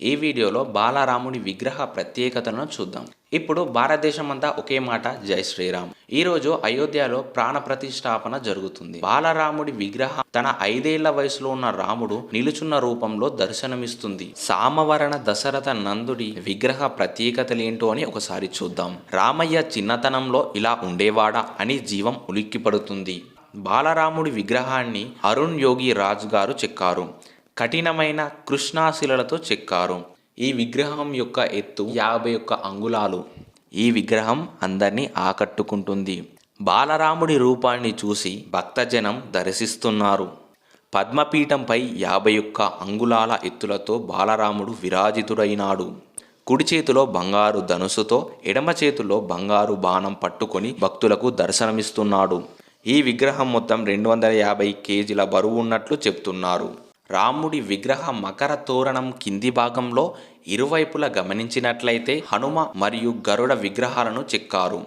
ఈ వీడియోలో బాలరాముడి విగ్రహ ప్రత్యేకతలను చూద్దాం. ఇప్పుడు భారతదేశం అంతా ఒకే మాట జై శ్రీరామ్. ఈ రోజు అయోధ్యలో ప్రాణ ప్రతిష్టాపన జరుగుతుంది. బాలరాముడి విగ్రహం తన ఐదేళ్ళ వయసులో ఉన్న రాముడు నిలుచున్న రూపంలో దర్శనమిస్తుంది. సామవరణ దశరథ నందుడి విగ్రహ ప్రత్యేకతలేంటో అని ఒకసారి చూద్దాం. రామయ్య చిన్నతనంలో ఇలా ఉండేవాడా అని జీవం ఉలిక్కిపడుతుంది. బాలరాముడి విగ్రహాన్ని అరుణ్ యోగి రాజు గారు చెక్కారు. కఠినమైన కృష్ణాశిలలతో చెక్కారు. ఈ విగ్రహం యొక్క ఎత్తు యాభై ఒక్క అంగుళాలు. ఈ విగ్రహం అందరినీ ఆకట్టుకుంటుంది. బాలరాముడి రూపాన్ని చూసి భక్తజనం దర్శిస్తున్నారు. పద్మపీఠంపై యాభై ఒక్క అంగుళాల ఎత్తులతో బాలరాముడు విరాజితుడైనాడు. కుడి చేతిలో బంగారు ధనుసుతో ఎడమ చేతిలో బంగారు బాణం పట్టుకొని భక్తులకు దర్శనమిస్తున్నాడు. ఈ విగ్రహం మొత్తం రెండు వందల యాభై కేజీల బరువు ఉన్నట్లు చెప్తున్నారు. రాముడి విగ్రహ మకర తోరణం కింది భాగంలో ఇరువైపులా గమనించినట్లయితే హనుమ మరియు గరుడ విగ్రహాలను చెక్కారు.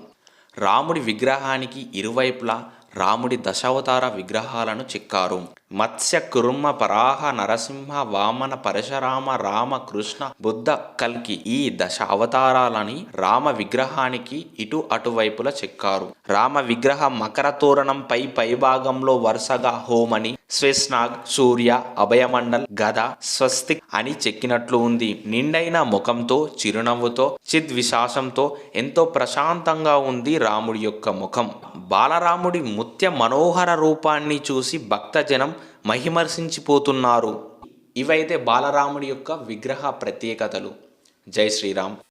రాముడి విగ్రహానికి ఇరువైపులా రాముడి దశావతార విగ్రహాలను చెక్కారు. మత్స్య కురుమ పరాహ నరసింహ వామన పరశురామ రామ కృష్ణ బుద్ధ కల్కి ఈ దశ అవతారాలని రామ విగ్రహానికి ఇటు అటువైపులా చెక్కారు. రామ విగ్రహ మకర తోరణంపై పైభాగంలో వరుసగా హోమని స్వెస్నాగ్ సూర్య అభయమండల్ గద స్వస్తిక్ అని చెక్కినట్లు ఉంది. నిండైన ముఖంతో చిరునవ్వుతో చిద్విశాసంతో ఎంతో ప్రశాంతంగా ఉంది రాముడి యొక్క ముఖం. బాలరాముడి ముత్య మనోహర రూపాన్ని చూసి భక్తజనం మహిమర్శించిపోతున్నారు. ఇవైతే బాలరాముడి యొక్క విగ్రహ ప్రత్యేకతలు. జై శ్రీరామ్.